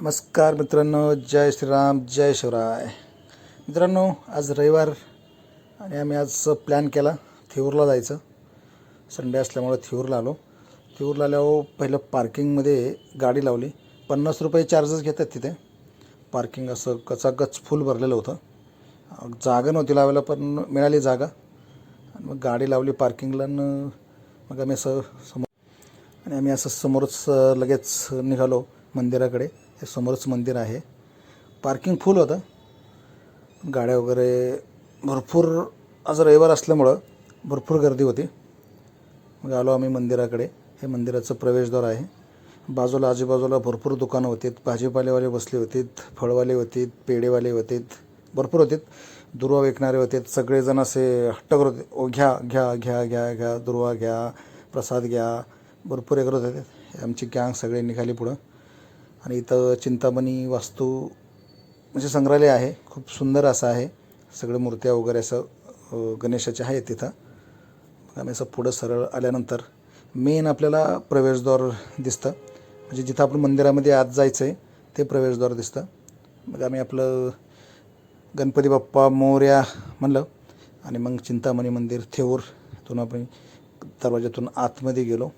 नमस्कार मित्रांनो जय श्रीराम जय शिवराय. मित्रांनो आज रविवार आणि आम्ही आज प्लॅन केला थिऊरला जायचं. संडे असल्यामुळं थिऊरला आलो. थिऊरला आल्यावर पहिलं पार्किंगमध्ये गाडी लावली. पन्नास रुपये चार्जेस घेतात तिथे. पार्किंग असं कचाकच फुल भरलेलं होतं. जागा नव्हती लावायला पण मिळाली जागा. आणि मग गाडी लावली पार्किंगला आणि मग आम्ही असं समोर आणि आम्ही असं समोरच लगेच निघालो मंदिराकडे. हे समोरच मंदिर आहे. पार्किंग फुल होतं. गाड्या वगैरे भरपूर आज रविवार असल्यामुळं भरपूर गर्दी होती. मग आलो आम्ही मंदिराकडे. हे मंदिराचं प्रवेशद्वार आहे. बाजूला आजूबाजूला भरपूर दुकानं होती भाजीपालेवाले बसले होते फळवाले होते पेढेवाले होते भरपूर होते दुर्वा विकणारे होते सगळेजण असे हट्ट करत होते ओ घ्या घ्या घ्या घ्या घ्या दुर्वा घ्या प्रसाद घ्या. भरपूर हे करत होते. आमची गँग सगळे निघाली पुढं. आणि इथं चिंतामणी वास्तू म्हणजे संग्रहालय आहे. खूप सुंदर असं आहे. सगळं मूर्त्या वगैरे असं गणेशाच्या आहेत तिथं. मग आम्ही असं पुढं सरळ आल्यानंतर मेन आपल्याला प्रवेशद्वार दिसतं. म्हणजे जिथं आपण मंदिरामध्ये आत जायचं आहे ते प्रवेशद्वार दिसतं. मग आम्ही आपलं गणपती बाप्पा मोर्या म्हणलं. आणि मग चिंतामणी मंदिर थेऊर इथून आपण दरवाज्यातून आतमध्ये गेलो.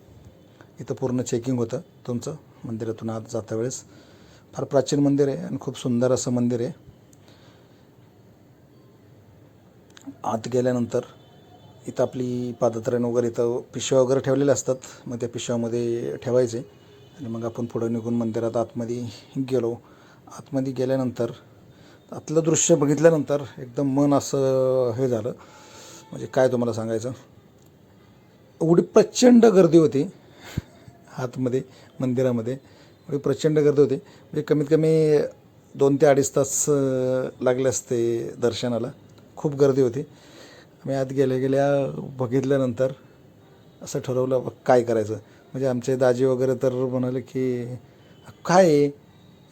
इथं पूर्ण चेकिंग होतं तुमचं. मंदिरातून आत जाता वेळेस. फार प्राचीन मंदिर आहे आणि खूप सुंदर असं मंदिर आहे. आत गेल्यानंतर इथं आपली पादत्राण वगैरे इथं पिशव्या वगैरे ठेवलेल्या असतात. मग त्या पिशव्यामध्ये ठेवायचे. आणि मग आपण पुढं निघून मंदिरात आतमध्ये गेलो. आतमध्ये गेल्यानंतर आतलं दृश्य बघितल्यानंतर एकदम मन असं हे झालं. म्हणजे काय तुम्हाला सांगायचं? एवढी प्रचंड गर्दी होती. आतमध्ये मंदिरामध्ये. म्हणजे प्रचंड गर्दी होती. म्हणजे कमीत कमी दोन ते अडीच तास लागले असते दर्शनाला. खूप गर्दी होती. आम्ही आत गेल्या गेल्या बघितल्यानंतर असं ठरवलं बघ काय करायचं? म्हणजे आमचे दाजी वगैरे तर म्हणाले की काय आहे?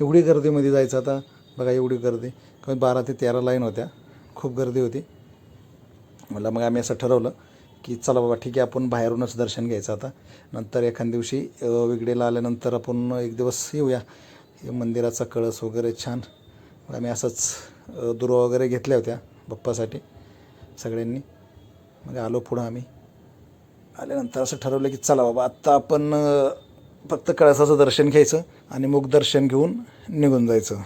एवढी गर्दीमध्ये जायचं आता? बघा एवढी गर्दी. कमी बारा ते तेरा लाईन होत्या. खूप गर्दी होती. मला मग आम्ही असं ठरवलं की चला बाबा ठीक आहे आपण बाहेरूनच दर्शन घ्यायचं आता. नंतर एखाद दिवशी अ, वेगळेला आल्यानंतर आपण एक दिवस येऊया. हे मंदिराचा कळस वगैरे छान. आम्ही असंच दुर्वा वगैरे घेतल्या होत्या बाप्पासाठी सगळ्यांनी. मग आलो पुढं आम्ही. आल्यानंतर असं ठरवलं की चला बाबा आत्ता आपण फक्त कळसाचं दर्शन घ्यायचं आणि मुख दर्शन घेऊन निघून जायचं.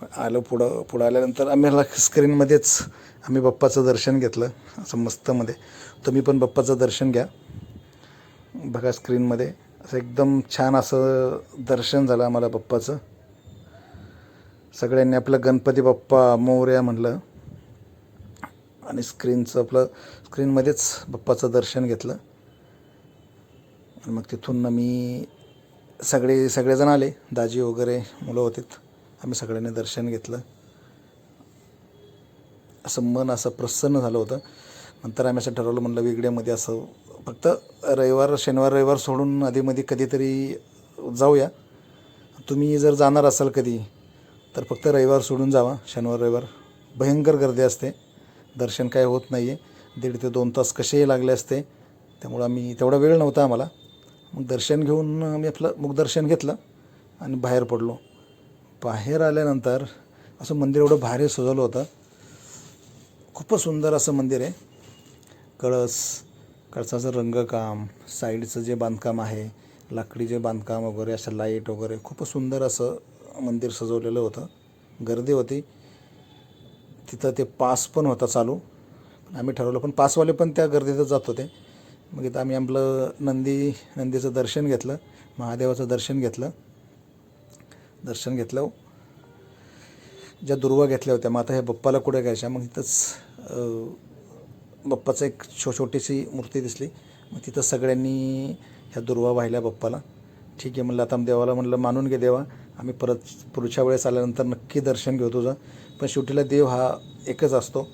आलो पुढं पुढं आल्यानंतर आम्ही स्क्रीनमध्येच आम्ही बाप्पाचं दर्शन घेतलं असं मस्तमध्ये. तुम्ही पण बाप्पाचं दर्शन घ्या. बघा स्क्रीनमध्ये असं एकदम छान असं दर्शन झालं आम्हाला बाप्पाचं. सगळ्यांनी आपलं गणपती बाप्पा मोर्या म्हणलं. आणि स्क्रीनचं आपलं स्क्रीनमध्येच बाप्पाचं दर्शन घेतलं. आणि मग तिथून मी सगळे सगळेजण आले. दाजी वगैरे मुलं होते आम्ही सगळ्यांनी दर्शन घेतलं. असं मन असं प्रसन्न झालं होतं. नंतर आम्ही असं ठरवलं म्हणलं वेगळ्यामध्ये असं फक्त रविवार शनिवार रविवार सोडून आधीमध्ये कधीतरी जाऊया. तुम्ही जर जाणार असाल कधी तर फक्त रविवार सोडून जावा. शनिवार रविवार भयंकर गर्दी असते. दर्शन काय होत नाही आहे दीड ते दोन तास कसेही लागले असते. त्यामुळं आम्ही तेवढा वेळ नव्हता आम्हाला. मग दर्शन घेऊन आम्ही आपलं मुखदर्शन घेतलं आणि बाहेर पडलो. बाहेर आल्यानंतर असं मंदिर एवढं भारी सजवलं होतं. खूपच सुंदर असं मंदिर आहे. कळस कळसाचं रंगकाम साईडचं जे बांधकाम आहे लाकडी जे बांधकाम वगैरे असं लाइट वगैरे खूपच सुंदर असं मंदिर सजवलेलं होतं. गर्दी होती. तिथं ते पास पण होता चालू. आम्ही ठरवलं पण पासवाले पण त्या गर्दीतच जात होते. मग इथं आम्ही आपलं नंदी नंदीचं दर्शन घेतलं महादेवाचं दर्शन घेतलं. दर्शन घेतलं. ज्या दुर्वा घेतल्या होत्या मग आता ह्या बप्पाला कुठे घ्यायच्या? मग इथंच बप्पाचं एक छो छोटीशी मूर्ती दिसली. मग तिथं सगळ्यांनी ह्या दुर्वा वाहिल्या बप्पाला. ठीक आहे म्हणलं आता देवाला म्हणलं मानून घे देवा. आम्ही परत पुढच्या वेळेस आल्यानंतर नक्की दर्शन घेऊ तुझं. पण शेवटीला देव हा एकच असतो.